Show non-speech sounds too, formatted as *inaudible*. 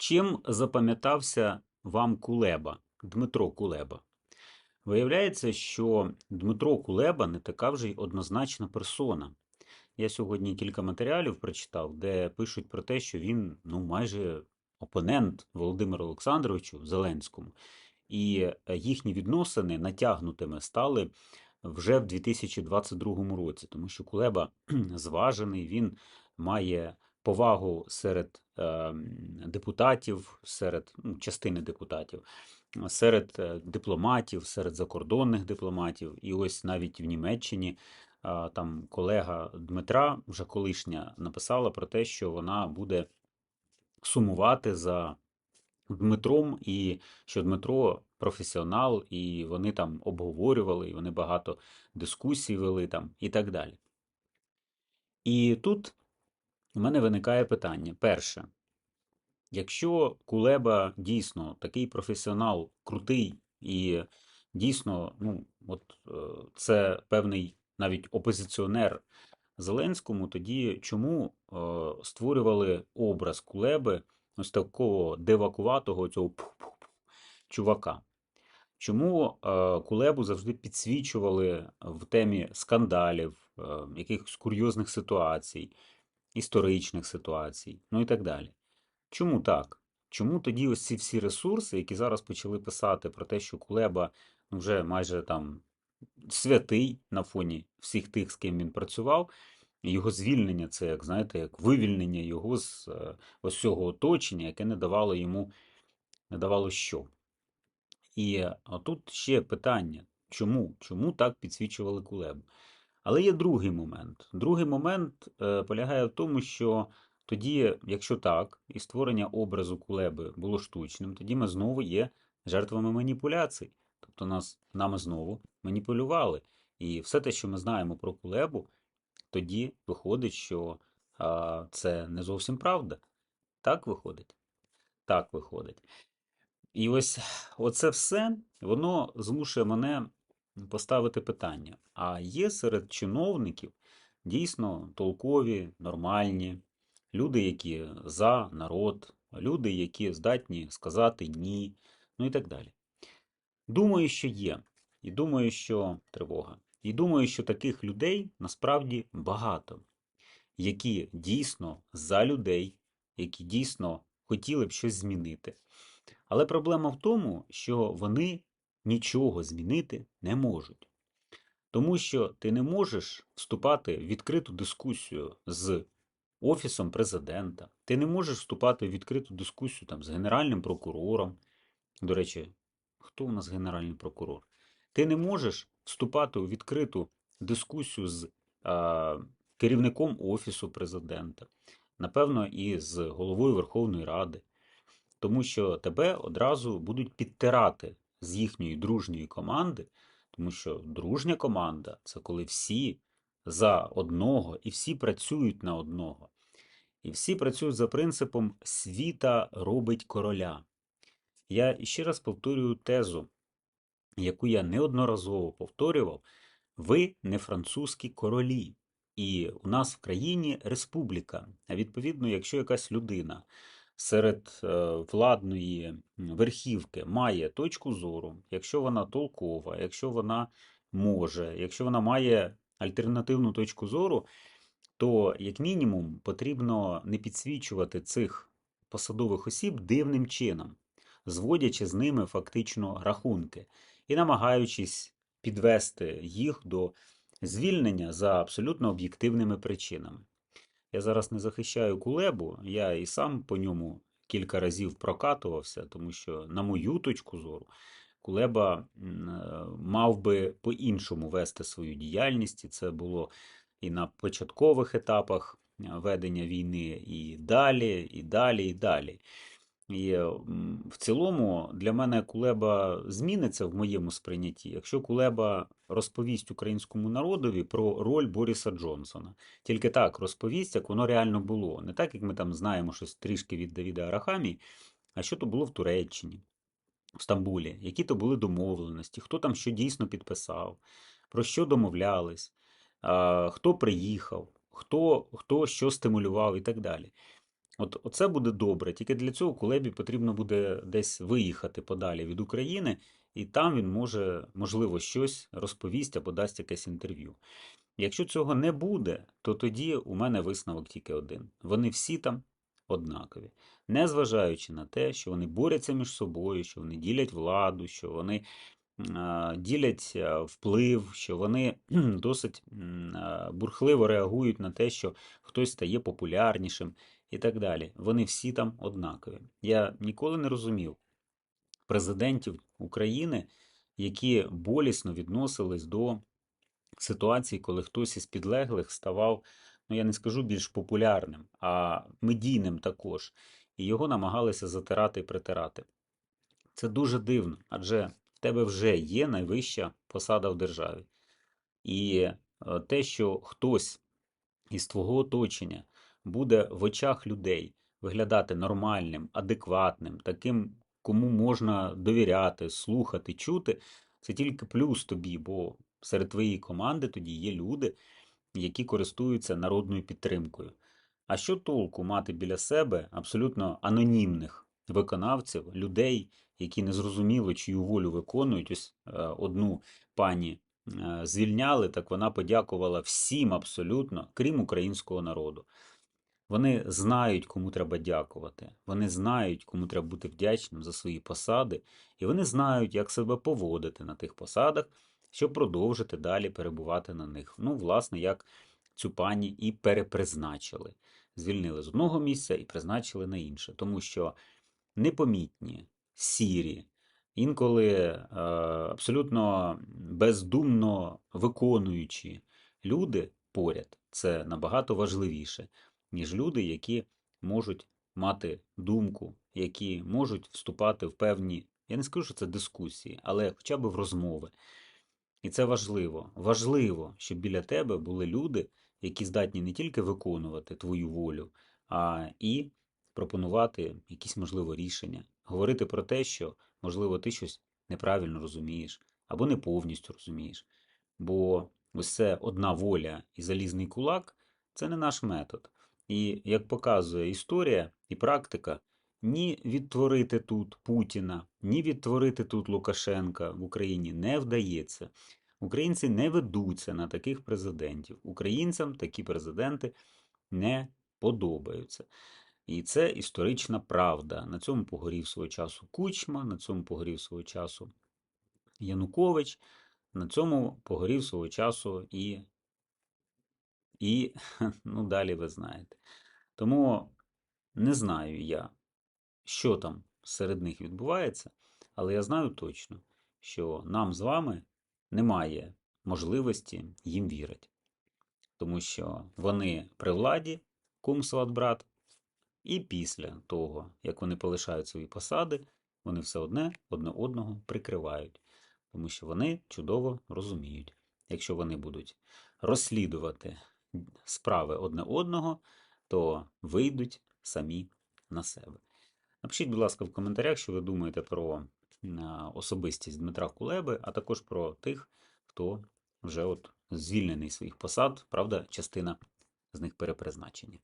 Чим запам'ятався вам Кулеба, Дмитро Кулеба? Виявляється, що Дмитро Кулеба не така вже й однозначна персона. Я сьогодні кілька матеріалів прочитав, де пишуть про те, що він ну, майже опонент Володимиру Олександровичу Зеленському. І е, їхні відносини натягнутими стали вже в 2022 році, тому що Кулеба *clears throat* зважений, він має повагу серед е, депутатів, серед ну, частини депутатів, серед е, дипломатів, серед закордонних дипломатів. І ось навіть в Німеччині там колега Дмитра, вже колишня, написала про те, що вона буде сумувати за Дмитром, і що Дмитро професіонал, і вони там обговорювали, і вони багато дискусій вели там і так далі. І тут у мене виникає питання. Перше, якщо Кулеба дійсно такий професіонал, крутий і дійсно, ну, от е, це певний навіть опозиціонер Зеленському, тоді чому е, створювали образ Кулеби ось такого девакуватого цього чувака? Чому е, Кулебу завжди підсвічували в темі скандалів, якихось курйозних ситуацій, історичних ситуацій, ну і так далі? Чому так? Чому тоді ось ці всі ресурси, які зараз почали писати про те, що Кулеба ну, вже майже там святий на фоні всіх тих, з ким він працював, його звільнення це, як знаєте, як вивільнення його з е, ось цього оточення, яке не давало йому не давало що? І тут ще питання, чому? Чому так підсвічували Кулебу? Але є другий момент. Другий момент е, полягає в тому, що тоді, якщо так, і створення образу Кулеби було штучним, тоді ми знову є жертвами маніпуляцій. Тобто нас нами знову маніпулювали. І все те, що ми знаємо про Кулебу, тоді виходить, що а, це не зовсім правда. Так виходить? Так виходить. І ось оце все воно змушує мене поставити питання: а є серед чиновників дійсно толкові, нормальні, люди, які за народ, люди, які здатні сказати ні, ну і так далі. Думаю, що є. І думаю, що тривога. І думаю, що таких людей насправді багато, які дійсно за людей, які дійсно хотіли б щось змінити. Але проблема в тому, що вони нічого змінити не можуть. Тому що ти не можеш вступати в відкриту дискусію з Офісом президента, ти не можеш вступати в відкриту дискусію там, з Генеральним прокурором. До речі, хто у нас Генеральний прокурор? Ти не можеш вступати у відкриту дискусію з а, керівником Офісу президента, напевно, і з головою Верховної Ради тому що тебе одразу будуть підтирати з їхньої дружньої команди, тому що дружня команда це коли всі за одного і всі працюють на одного. І всі працюють за принципом світа робить короля. Я ще раз повторюю тезу, яку я неодноразово повторював: ви не французькі королі, і у нас в країні республіка. А відповідно, якщо якась людина серед е, владної верхівки має точку зору, якщо вона толкова, якщо вона може, якщо вона має альтернативну точку зору, то, як мінімум, потрібно не підсвічувати цих посадових осіб дивним чином, зводячи з ними фактично рахунки і намагаючись підвести їх до звільнення за абсолютно об'єктивними причинами. Я зараз не захищаю кулебу, я і сам по ньому кілька разів прокатувався, тому що, на мою точку зору, Кулеба е, мав би по-іншому вести свою діяльність, і це було і на початкових етапах е, ведення війни, і далі, і далі, і далі. І в цілому для мене Кулеба зміниться в моєму сприйнятті, якщо Кулеба розповість українському народові про роль Боріса Джонсона. Тільки так розповість, як воно реально було. Не так, як ми там знаємо щось трішки від Давіда Арахамі, а що то було в Туреччині, в Стамбулі, які то були домовленості, хто там що дійсно підписав, про що домовлялись, хто приїхав, хто, хто що стимулював і так далі. От оце буде добре. Тільки для цього Кулебі потрібно буде десь виїхати подалі від України, і там він може, можливо, щось розповість або дасть якесь інтерв'ю. Якщо цього не буде, то тоді у мене висновок тільки один: вони всі там однакові, незважаючи на те, що вони борються між собою, що вони ділять владу, що вони ділять вплив, що вони *clears throat* досить бурхливо реагують на те, що хтось стає популярнішим і так далі. Вони всі там однакові. Я ніколи не розумів президентів України, які болісно відносились до ситуації, коли хтось із підлеглих ставав, ну я не скажу більш популярним, а медійним також, і його намагалися затирати і притирати. Це дуже дивно, адже в тебе вже є найвища посада в державі. І е, те, що хтось із твого оточення буде в очах людей виглядати нормальним, адекватним, таким, кому можна довіряти, слухати, чути, це тільки плюс тобі, бо серед твоєї команди тоді є люди, які користуються народною підтримкою. А що толку мати біля себе абсолютно анонімних виконавців, людей, які незрозуміло чию волю виконують? Ось е, одну пані е, звільняли, так вона подякувала всім абсолютно, крім українського народу. Вони знають, кому треба дякувати. Вони знають, кому треба бути вдячним за свої посади, і вони знають, як себе поводити на тих посадах, щоб продовжити далі перебувати на них. Ну, власне, як цю пані і перепризначили. Звільнили з одного місця і призначили на інше, тому що непомітні, сірі, інколи е, абсолютно бездумно виконуючі люди поряд це набагато важливіше, ніж люди, які можуть мати думку, які можуть вступати в певні, я не скажу, що це дискусії, але хоча б в розмови. І це важливо. Важливо, щоб біля тебе були люди, які здатні не тільки виконувати твою волю, а і пропонувати якісь, можливо, рішення, говорити про те, що, можливо, ти щось неправильно розумієш або не повністю розумієш. Бо ось це одна воля і залізний кулак це не наш метод. І як показує історія і практика, ні відтворити тут Путіна, ні відтворити тут Лукашенка в Україні не вдається. Українці не ведуться на таких президентів. Українцям такі президенти не подобаються. І це історична правда. На цьому погорів свого часу Кучма, на цьому погорів свого часу Янукович, на цьому погорів свого часу і, і *laughs* ну, далі ви знаєте. Тому не знаю я, що там серед них відбувається, але я знаю точно, що нам з вами немає можливості їм вірити. Тому що вони при владі, кум сват брат, і після того, як вони полишають свої посади, вони все одне одне одного прикривають. Тому що вони чудово розуміють, якщо вони будуть розслідувати справи одне одного, то вийдуть самі на себе. Напишіть, будь ласка, в коментарях, що ви думаєте про особистість Дмитра Кулеби, а також про тих, хто вже от звільнений своїх посад, правда, частина з них перепризначені.